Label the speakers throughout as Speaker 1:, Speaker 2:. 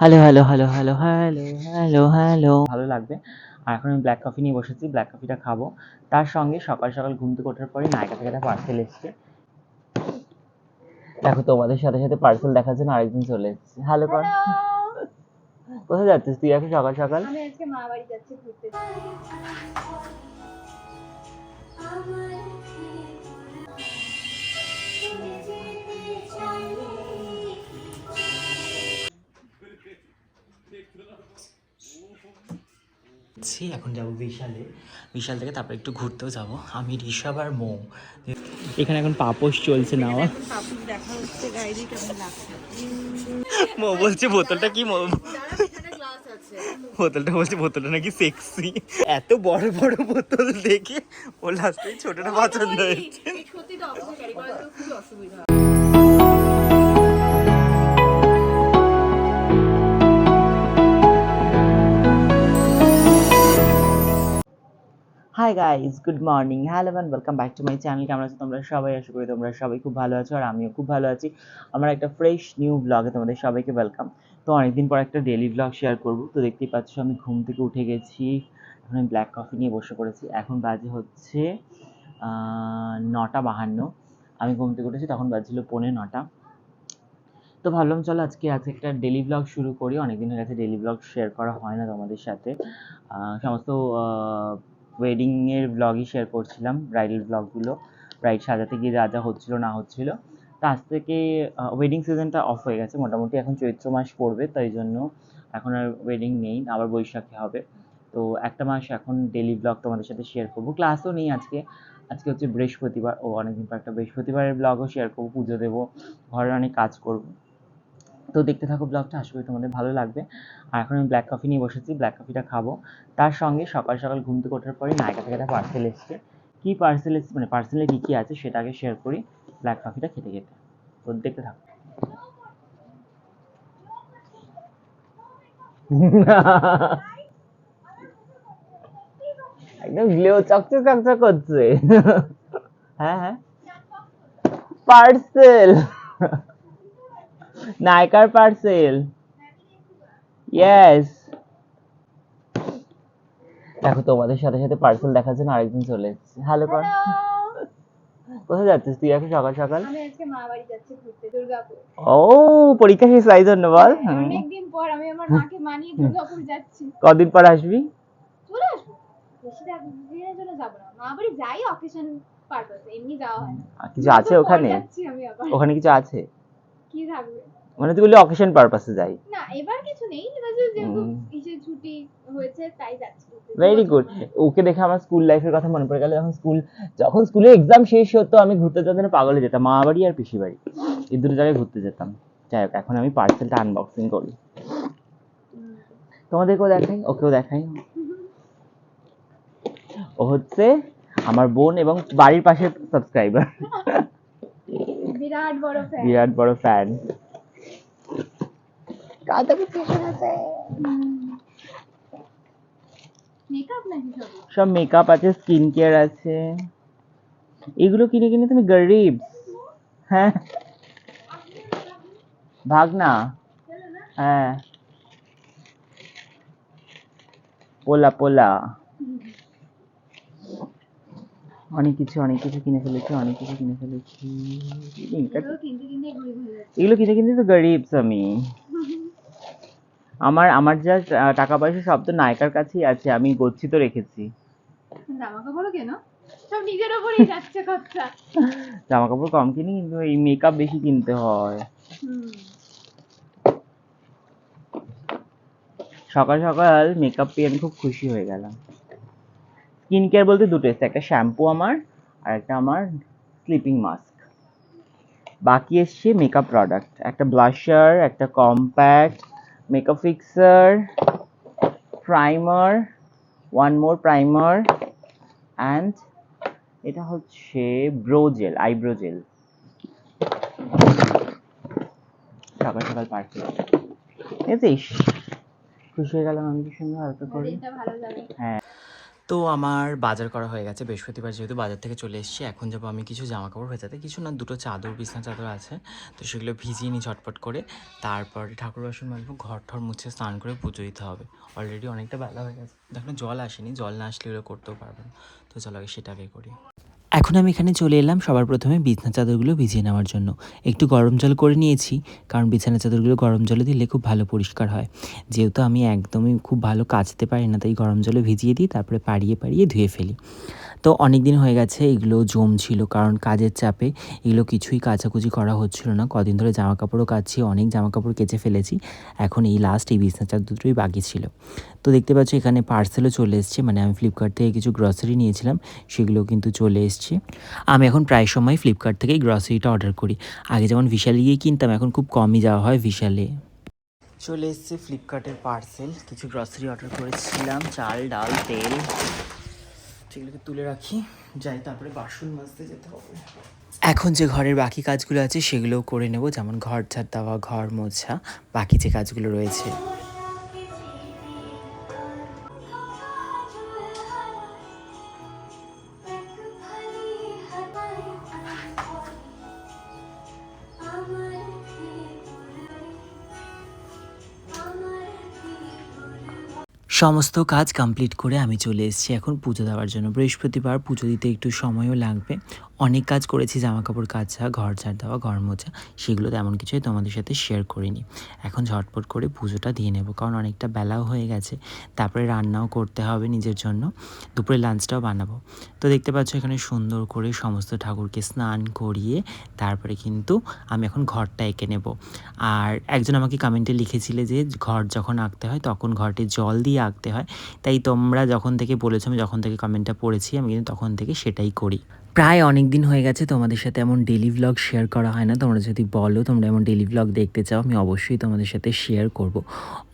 Speaker 1: Hello hello hello hello hello hello hello ভালো লাগবে। আর এখন আমি ব্ল্যাক কফি নিয়ে বসেছি ব্ল্যাক কফিটা খাব। তার সঙ্গে সকাল সকাল ঘুম থেকে ওঠার পরে নায়িকা থেকে একটা পার্সেল এসছে। দেখো তোমাদের সাথে সাথে পার্সেল দেখার জন্য আরেকদিন চলে এসেছে। হ্যালো কর কোথায় যাচ্ছিস তুই এখন সকাল সকাল?
Speaker 2: আমি আজকে মা বাড়ি যাচ্ছি ঘুরতে।
Speaker 1: ছি এখন যাব বিশালে। বিশাল থেকে তারপর একটু ঘুরতেও যাব। আমি ঋষভ আর মৌ। এখানে এখন পাপোশ চলছে না মৌ বলছে বোতলটা কি বোতলটা বলছে বোতলটা নাকি সেক্সি এত বড় বড় বোতল দেখে ও লাস্টে ছোটটা পছন্দ হয়েছে। Hi guys good morning hello and welcome back to my channel কেমন আছো তোমরা? সবাই আশা করি তোমরা সবাই খুব ভালো আছো আর আমিও খুব ভালো আছি। আমার একটা ফ্রেশ নিউ ব্লগে তোমাদের সবাইকে ওয়েলকাম তো অনেকদিন পর একটা ডেলি ব্লগ শেয়ার করব। তো দেখতেই পাচ্ছ আমি ঘুম থেকে উঠে গেছি। এখন আমি ব্ল্যাক কফি নিয়ে বসে পড়েছি। এখন বাজে হচ্ছে নটা বাহান্ন। আমি ঘুম থেকে উঠেছি, তখন বাজছিল পৌনে নটা। তো ভাবলাম, চলো আজকে আজ একটা ডেলি ব্লগ শুরু করি। অনেকদিন হয়ে গেছে ডেলি ব্লগ শেয়ার করা হয় না তোমাদের সাথে। সমস্ত ওয়েডিংয়ের ব্লগই শেয়ার করছিলাম ব্রাইডাল ব্লগগুলো ব্রাইড সাজাতে গিয়ে যা যা হচ্ছিল, না হচ্ছিল। তো আজ থেকে ওয়েডিং সিজনটা অফ হয়ে গেছে, মোটামুটি এখন চৈত্র মাস পড়বে, তাই জন্য এখন আর ওয়েডিং নেই, আবার বৈশাখে হবে। তো একটা মাস এখন ডেলি ব্লগ তোমাদের সাথে শেয়ার করব। ক্লাসও নেই আজকে আজকে হচ্ছে বৃহস্পতিবার, ও অনেকদিন পর একটা বৃহস্পতিবারের ব্লগও শেয়ার করব, পুজো দেবো ঘরের অনেক কাজ করব। তো দেখতে থাকো ব্লগটা আশা করি তোমাদের ভালো লাগবে। আর এখন আমি ব্ল্যাক কফি নিয়ে বসেছি ব্ল্যাক কফিটা খাব। তার সঙ্গে সকাল সকাল ঘুম থেকে ওঠার পরে নায়িকা থেকে একটা পার্সেল এসছে। কী পার্সেল এসছে মানে পার্সেলে কী কী আছে সেটা আগে শেয়ার করি ব্ল্যাক কফিটা খেতে খেতে। তো দেখতে থাকো। একদম গ্লেও চকচক চকচক করছে। হ্যাঁ হ্যাঁ। পার্সেল নায়কার পার্সেল ইয়েস দেখো তোমাদের সাথে সাথে পার্সেল দেখার জন্য আরেকদিন চলে এসেছে। হ্যালো কর কোথায় যাচ্ছিস তুই এখন সকাল সকাল?
Speaker 2: আমি আজকে মা বাড়ি যাচ্ছি ঘুরতে দুর্গাপুর।
Speaker 1: ও পরীক্ষা শেষ তাই জন্য বল। হুম।
Speaker 2: অনেকদিন পর আমি আমার মাকে মানিয়ে দুর্গাপুর যাচ্ছি।
Speaker 1: কদিন পর আসবি?
Speaker 2: চলে আসব? বেশি দিনের জন্য যাব না। মা বাড়ি যাই অকেশন পারপাস এমনি যাওয়া হয়। না
Speaker 1: কিছু আছে ওখানে?
Speaker 2: যাচ্ছি আমি আবার।
Speaker 1: ওখানে কিছু আছে?
Speaker 2: কি থাকবে?
Speaker 1: মানে তুই বললি অকেশন পারপাসে যাই।
Speaker 2: না এবার কিছু নেই এবার যেহেতু ছুটি হয়েছে তাই যাচ্ছি।
Speaker 1: ভেরি গুড ওকে দেখে আমার স্কুল লাইফের কথা মনে পড়ে গেল যখন স্কুল যখন স্কুলে এক্সাম শেষ হতো আমি ঘুরতে যাওয়ার জন্য পাগলে যেতাম মা বাড়ি আর পিসি বাড়ি। এই দুটো জায়গায় ঘুরতে যেতাম। যাই হোক এখন আমি পার্সেলটা আনবক্সিং করি। তোমাদেরকেও দেখাই ওকেও দেখাই। ও হচ্ছে আমার বোন এবং বাড়ির পাশের সাবস্ক্রাইবার
Speaker 2: বিরাট বড় ফ্যান
Speaker 1: বিরাট বড় ফ্যান
Speaker 2: সব?
Speaker 1: সব মেকআপ আছে স্কিন কেয়ার আছে। এগুলো কিনে কিনে তুমি গরিব। হ্যাঁ। ভাগ না হ্যাঁ। পোলা পোলা। অনেক কিছু অনেক কিছু কিনে ফেলেছি অনেক কিছু কিনে ফেলেছি।
Speaker 2: এগুলো কিনতে কিনতে
Speaker 1: তো গরিব আমি আমার আমার যা টাকা পয়সা সব তো নায়িকার কাছেই আছে আমি গচ্ছিত রেখেছি।
Speaker 2: জামা কাপড় কেন? সব নিজের যাচ্ছে খরচা।
Speaker 1: জামা কাপড় কম কিনি কিন্তু এই মেকআপ বেশি কিনতে হয়। সকাল সকাল মেকআপ পেয়ে আমি খুব খুশি হয়ে গেলাম। স্কিন কেয়ার বলতে দুটো এসছে একটা শ্যাম্পু আমার আর একটা আমার স্লিপিং মাস্ক বাকি এসছে মেকআপ প্রোডাক্ট একটা ব্লাশার একটা compact makeup fixer primer one more primer and এটা হচ্ছে ব্রো জেল আইব্রো জেল সকাল সকাল পার্সেল বুঝেছিস খুশি হয়ে গেলাম আমি কি সুন্দর হালকা করে। হ্যাঁ। তো আমার বাজার করা হয়ে গেছে। বৃহস্পতিবার যেহেতু বাজার থেকে চলে এসেছি, এখন যাব আমি কিছু জামা কাপড় ভেজাতে। কিছু না, দুটো চাদর, বিছনা চাদর আছে। তো সেগুলো ভিজিয়ে নিই ঝটপট করে। তারপরে ঠাকুর বাসন মাজবো ঘর ঠর মুছে স্নান করে পুজো দিতে হবে। অলরেডি অনেকটা বেলা হয়ে গেছে। দেখো, জল আসেনি। জল না আসলে এগুলো করতেও পারব না। তো চলো আগে সেটা আগে করি। এখন আমি এখানে চলে এলাম সবার প্রথমে বিছনা চাদরগুলো ভিজিয়ে নেওয়ার জন্য। একটু গরম জল করে নিয়েছি, কারণ বিছানা চাদরগুলো গরম জলে দিলে খুব ভালো পরিষ্কার হয়। যেহেতু আমি একদমই খুব ভালো কাচতে পারি না, তাই গরম জলে ভিজিয়ে দিই, তারপরে পাড়িয়ে পাড়িয়ে ধুয়ে ফেলি। তো অনেক দিন হয়ে গেছে এগুলো জমছিল কারণ কাজের চাপে এগুলো কিছুই কাচাকুচি করা হচ্ছিল না। কদিন ধরে জামা কাপড়ও কাচ্ছি, অনেক জামা কাপড় কেচে ফেলেছি। এখন এই লাস্ট এই বিছনা চাদর দুটোই বাকি ছিল। তো দেখতে পাচ্ছ এখানে পার্সেলও চলে এসছে। মানে আমি ফ্লিপকার্ট থেকে কিছু গ্রসারি নিয়েছিলাম, সেগুলো কিন্তু চলে এসছে। আমি এখন প্রায় সময় ফ্লিপকার্ট থেকেই গ্রসারিটা অর্ডার করি। আগে যেমন বিশালে গিয়ে কিনতাম, এখন খুব কমই যাওয়া হয় বিশালে চলে এসছে ফ্লিপকার্টের পার্সেল কিছু গ্রসারি অর্ডার করেছিলাম, চাল, ডাল, তেল। সেগুলোকে তুলে রাখি। যাই, তারপরে বাসন মাজতে যেতে হবে। এখন যে ঘরের বাকি কাজগুলো আছে, সেগুলোও করে নেব। যেমন ঘর ঝাড় দেওয়া, ঘর মোছা, বাকি যে কাজগুলো রয়েছে। সমস্ত কাজ কমপ্লিট করে আমি চলে এসেছি এখন পুজো দেওয়ার জন্য। বৃহস্পতিবার পুজো দিতে একটু সময়ও লাগবে। অনেক কাজ করেছি জামা কাপড় কাচা, ঘর ঝাড় দেওয়া, ঘর মোছা সেগুলো তেমন কিছুই তোমাদের সাথে শেয়ার করিনি। এখন ঝটপট করে পুজোটা দিয়ে নেব, কারণ অনেকটা বেলাও হয়ে গেছে। তারপরে রান্নাও করতে হবে নিজের জন্য। দুপুরে লাঞ্চটাও বানাবো। তো দেখতে পাচ্ছ এখানে সুন্দর করে সমস্ত ঠাকুরকে স্নান করিয়ে তারপরে কিন্তু আমি এখন ঘরটা এঁকে নেব। আর একজন আমাকে কমেন্টে লিখেছিলে যে ঘর যখন আঁকতে হয় তখন ঘরটি জল দিয়ে আঁকতে হয়। তাই তোমরা যখন থেকে বলেছ, আমি যখন থেকে কমেন্টটা পড়েছি, আমি কিন্তু তখন থেকে সেটাই করি। প্রায় অনেক দিন হয়ে গেছে তোমাদের সাথে এমন ডেলি ব্লগ শেয়ার করা হয় না। তোমরা যদি বলো, তোমরা এমন ডেলি ভ্লগ দেখতে চাও, আমি অবশ্যই তোমাদের সাথে শেয়ার করব।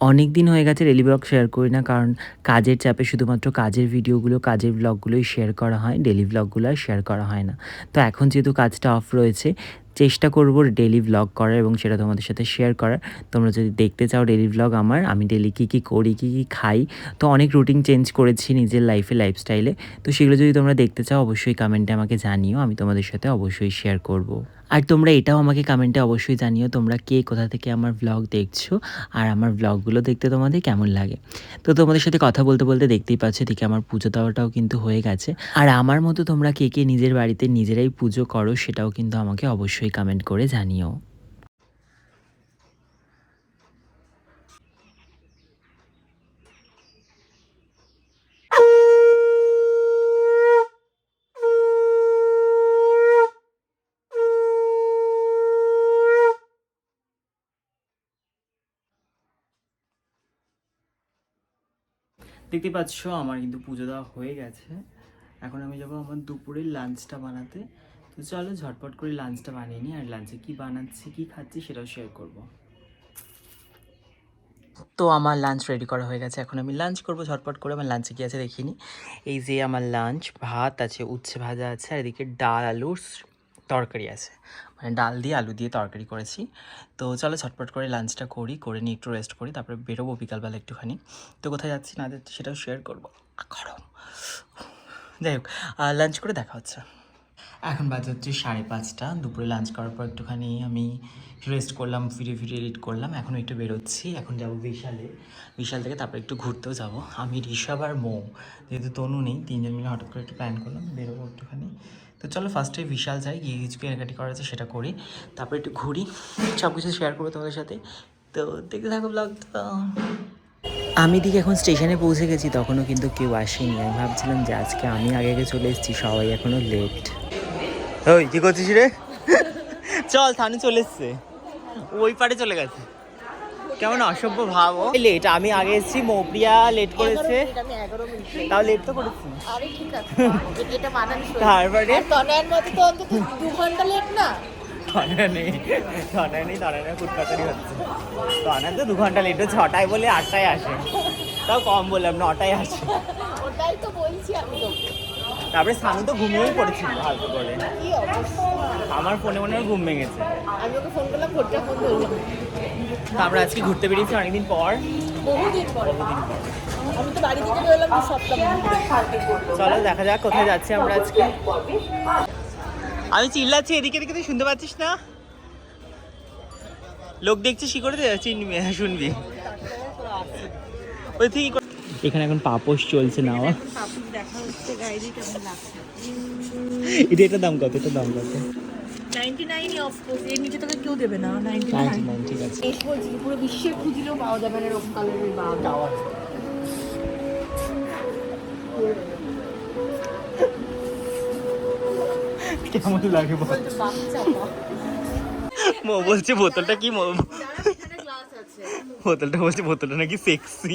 Speaker 1: অনেক দিন হয়ে গেছে ডেলি ব্লগ শেয়ার করি না, কারণ কাজের চাপে শুধুমাত্র কাজের ভিডিওগুলো কাজের ব্লগগুলোই শেয়ার করা হয় ডেলি ভ্লগগুলো আর শেয়ার করা হয় না। তো এখন যেহেতু কাজটা অফ রয়েছে চেষ্টা করব ডেলি ব্লগ করার এবং সেটা তোমাদের সাথে শেয়ার করার। তোমরা যদি দেখতে চাও ডেলি ব্লগ আমার, আমি ডেলি কী কী করি, কী কী খাই, তো অনেক রুটিন চেঞ্জ করেছি নিজের লাইফে লাইফস্টাইলে তো সেগুলো যদি তোমরা দেখতে চাও, অবশ্যই কমেন্টে আমাকে জানিও, আমি তোমাদের সাথে অবশ্যই শেয়ার করব। আর তোমরা এটাও আমাকে কমেন্টে অবশ্যই জানিও, তোমরা কে, কোথা থেকে আমার ব্লগ দেখছ আর আমার ভ্লগগুলো দেখতে তোমাদের কেমন লাগে। তো তোমাদের সাথে কথা বলতে বলতে দেখতেই পাচ্ছ এদিকে আমার পুজো দেওয়াটাও কিন্তু হয়ে গেছে। আর আমার মতো তোমরা কে কে নিজের বাড়িতে নিজেরাই পুজো করো, সেটাও কিন্তু আমাকে অবশ্যই কমেন্ট করে জানিও। দেখতে পাচ্ছ, আমার কিন্তু পুজো দেওয়া হয়ে গেছে। এখন আমি যাব আমার দুপুরের লাঞ্চটা বানাতে। তো চলো, ঝটপট করে লাঞ্চটা বানিয়ে নিই, আর লাঞ্চে কী বানাচ্ছি, কী খাচ্ছি সেটাও শেয়ার করব। তো আমার লাঞ্চ রেডি করা হয়ে গেছে। এখন আমি লাঞ্চ করব, ঝটপট করে আমার লাঞ্চে কী আছে দেখিনি। এই যে আমার লাঞ্চ ভাত আছে, উচ্ছে ভাজা আছে, আর এদিকে ডাল আলুর তরকারি আছে। মানে ডাল দিয়ে আলু দিয়ে তরকারি করেছি। তো চলো ঝটপট করে লাঞ্চটা করি, করে নিয়ে একটু রেস্ট করি, তারপরে বেরোবো বিকালবেলা একটুখানি। তো কোথায় যাচ্ছি না যাচ্ছি সেটাও শেয়ার করব। গরম। যাই হোক লাঞ্চ করে দেখা হচ্ছে। এখন বাজে হচ্ছে সাড়ে পাঁচটা। দুপুরে লাঞ্চ করার পর একটুখানি আমি রেস্ট করলাম, ফিরে ফিরে এডিট করলাম। এখন একটু বেরোচ্ছি, এখন যাব বিশালে। বিশাল থেকে তারপরে একটু ঘুরতেও যাব। আমি ঋষভ আর মৌ, যেহেতু তনু নেই, তিনজন মিলে হঠাৎ করে একটু প্ল্যান করলাম, বেরোবো একটুখানি। তো চলো ফার্স্টে বিশাল যাই গিয়ে কিছু কেনাকাটি করা আছে সেটা করি। তারপরে একটু ঘুরি সব কিছু শেয়ার করব তোমাদের সাথে। তো দেখতে থাকো ব্লগটা আমি দিকে এখন স্টেশনে পৌঁছে গেছি তখনও কিন্তু কেউ আসেনি। আমি ভাবছিলাম যে আজকে আমি আগে আগে চলে এসেছি সবাই এখনও লেট ওই কি করছিস রে? চল থানে চলে এসছে। ওই পারে চলে গেছে। কেমন অসভ্য ভাব লেট আমি আগে এসেছি মৌপ্রিয়া লেট করেছে।
Speaker 3: আমি এগারো মিনিট
Speaker 1: তাও লেট তো করেছি। তারপরে?
Speaker 3: তনয়ের মতো তো অন্তত দু ঘণ্টা লেট না।
Speaker 1: ধনা নেই ধনা নেই ধনা নেই কুটকাতারি হচ্ছে। ধনা তো দু ঘণ্টা লেট ছটায় বলে আটটায় আসে। তাও কম বললাম নটায় আসে।
Speaker 3: ওটাই তো বলছি আমি
Speaker 1: তারপরে সানু তো ঘুমিয়েই পড়েছিল হালকা করে। আমার ফোনে মনে হয় ঘুম ভেঙেছে।
Speaker 3: আমি ওকে ফোন করলাম ফোনটা ফোন ধরলাম
Speaker 1: তো আমরা আজকে ঘুরতে বেরিয়েছি অনেকদিন পর।
Speaker 3: বহুদিন পরে। আমি তো বাড়ি থেকে বেরোলাম দু সপ্তাহ
Speaker 1: চলো দেখা যাক কোথায় যাচ্ছি আমরা আজকে। আমি চিল্লাচ্ছি এদিকে এদিকে তুই শুনতে পাচ্ছিস না? লোক দেখছিস কি করে চিনবি শুনবি। ওই থেকে এখানে এখন পাপোশ চলছে না এটা এটার দাম কত? এটার দাম কত? কেমন লাগে বলছে বোতলটা কি বোতলটা বলছে বোতলটা নাকি সেক্সি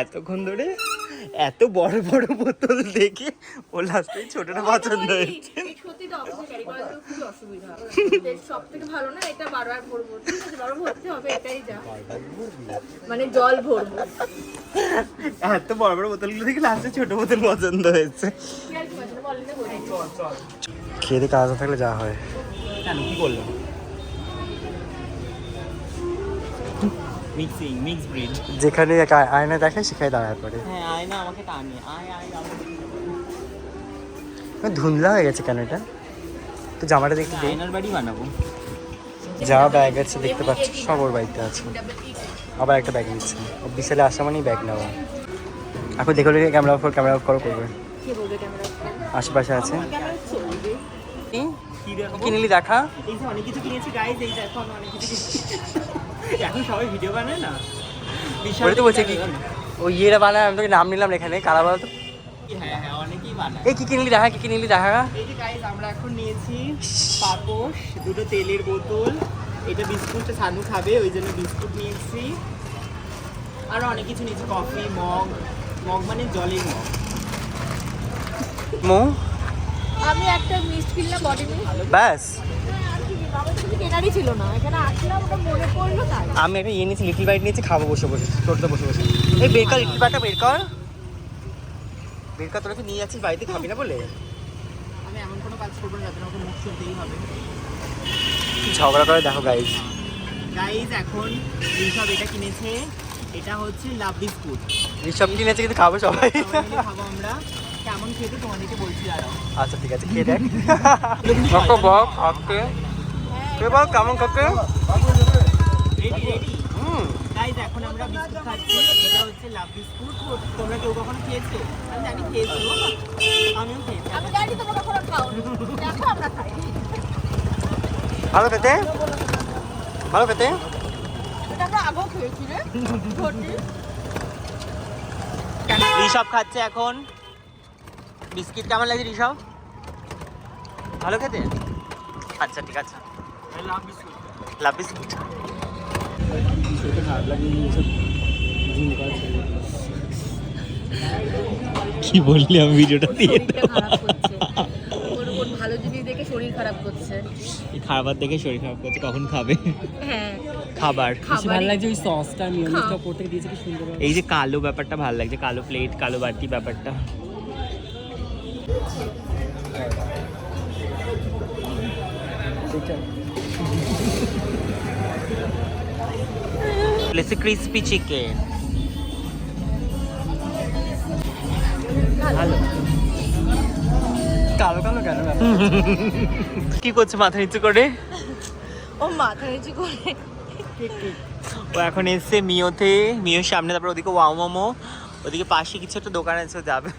Speaker 1: এতক্ষণ ধরে এত বড় বড় বোতল দেখে ও লাস্টে ছোটটা পছন্দ হয়েছে।
Speaker 3: যা। মানে জল ভরবো
Speaker 1: এত বড় বড় বোতলগুলো দেখে লাস্টে ছোট বোতল পছন্দ হয়েছে।
Speaker 4: খেয়ে দিয়ে কাজ না থাকলে যা হয়।
Speaker 1: কেন কি করল? মিক্সিং মিক্স ব্রিড
Speaker 4: যেখানে এক আয়- আয়না দেখে সেখানে দাঁড়ায় পড়ে।
Speaker 1: হ্যাঁ আয় না আমাকে টানে। আয় আয়
Speaker 4: মানে ধুন্দলা হয়ে গেছে কেন এটা? তো জামাটা দেখতে
Speaker 1: আয়নার বাড়ি বানাবো।
Speaker 4: যা ব্যাগ আছে দেখতে পাচ্ছি সব ওর বাড়িতে আছে। আবার একটা ব্যাগ নিচ্ছে। ও বিশালে আসা মানেই ব্যাগ নেওয়া। এখন দেখো ক্যামেরা অফ ক্যামেরা অফ করো করবে।
Speaker 3: কে বলবে ক্যামেরা
Speaker 4: আশেপাশে আছে।
Speaker 3: ক্যামেরা চলবে
Speaker 1: কি দেখো
Speaker 4: নিলি দেখা।
Speaker 1: এই যে অনেক কিছু কিনেছি গাইজ এই দেখো অনেক কিছু এখন সবাই ভিডিও বানায় না? বিশাল
Speaker 4: তো বলছে কি? ও ইয়েরা বানায় আমি তোকে নাম নিলাম এখানে কারা বলো তো
Speaker 1: হ্যাঁ হ্যাঁ
Speaker 4: এই কি কিনলি দেখা কি কিনলি দেখা?
Speaker 1: এই যে গাইজ আমরা এখন নিয়েছি পাপোশ দুটো তেলের বোতল এটা বিস্কুটটা সানু খাবে ওই জন্য বিস্কুট নিয়েছি। আরও অনেক কিছু নিয়েছি কফি মগ মগ মানে জলের মগ।
Speaker 4: মো?
Speaker 3: আমি একটা মিস্ট কিনলাম বডি মিস্ট
Speaker 4: ব্যাস। আমি একটা ইয়ে নিয়েছি লিটল বাইট নিয়েছি খাব বসে বসে টোটোতে বসে বসে। এই বের কর লিটল বাইটটা বের কর। বের কর তোরা কি নিয়ে যাচ্ছিস বাড়িতে খাবি না বলে?
Speaker 1: আমি এমন কোনো কাজ করব না যাতে আমাকে মুখ চলতেই হবে।
Speaker 4: ঝগড়া করে দেখো গাইজ
Speaker 1: গাইজ এখন ঋষভ এটা কিনেছে। এটা হচ্ছে লাভ বিস্কুট
Speaker 4: ঋষভ কিনেছে কিন্তু খাব সবাই।
Speaker 1: খাব আমরা। কেমন খেতে তোমাদেরকে বলছি
Speaker 4: আচ্ছা ঠিক আছে খেয়ে দেখ। বক বক বল কেমন খাকে
Speaker 1: রেডি রেডি
Speaker 4: হুম।
Speaker 1: গাইজ এখন আমরা বিস্কুট খাচ্ছি। এটা হচ্ছে লাভ বিস্কুট। তোমরা কেউ কখনো খেয়েছো? আমি জানি খেয়েছো। আমিও খেয়েছি।
Speaker 3: আমি জানি তোমরা কখনো খাও দেখো আমরা খাই।
Speaker 4: ভালো খেতে? ভালো খেতে?
Speaker 3: এটা আমরা আগেও খেয়েছি রে। ঘটি
Speaker 1: ঋষভ খাচ্ছে এখন। বিস্কিট কেমন লাগছে ঋষভ? ভালো খেতে? আচ্ছা ঠিক আছে। লাভ বিস্কুট কি বললি আমি ভিডিওটা দিয়ে
Speaker 3: শরীরটা খারাপ করছে ওর ওর ভালো জিনিস দেখে শরীর খারাপ করছে।
Speaker 1: খাবার দেখে শরীর খারাপ করছে কখন খাবে?
Speaker 3: হ্যাঁ।
Speaker 1: খাবার।
Speaker 3: খাবার
Speaker 5: লাগছে ওই সসটা থেকে দিয়েছে কি সুন্দর
Speaker 1: এই যে কালো ব্যাপারটা ভালো লাগছে কালো প্লেট কালো বাটি ব্যাপারটা। Crispy chicken. ভালো।
Speaker 4: কালো কালো কেন
Speaker 1: কি করছে মাথা নিচু করে?
Speaker 3: ও মাথা নিচু করে।
Speaker 1: ও এখন এসছে মিওতে। মিওর সামনে তারপর ওদিকে ওয়াও মোমো ওদিকে পাশে কিছু একটা দোকান আছে ও যাবে।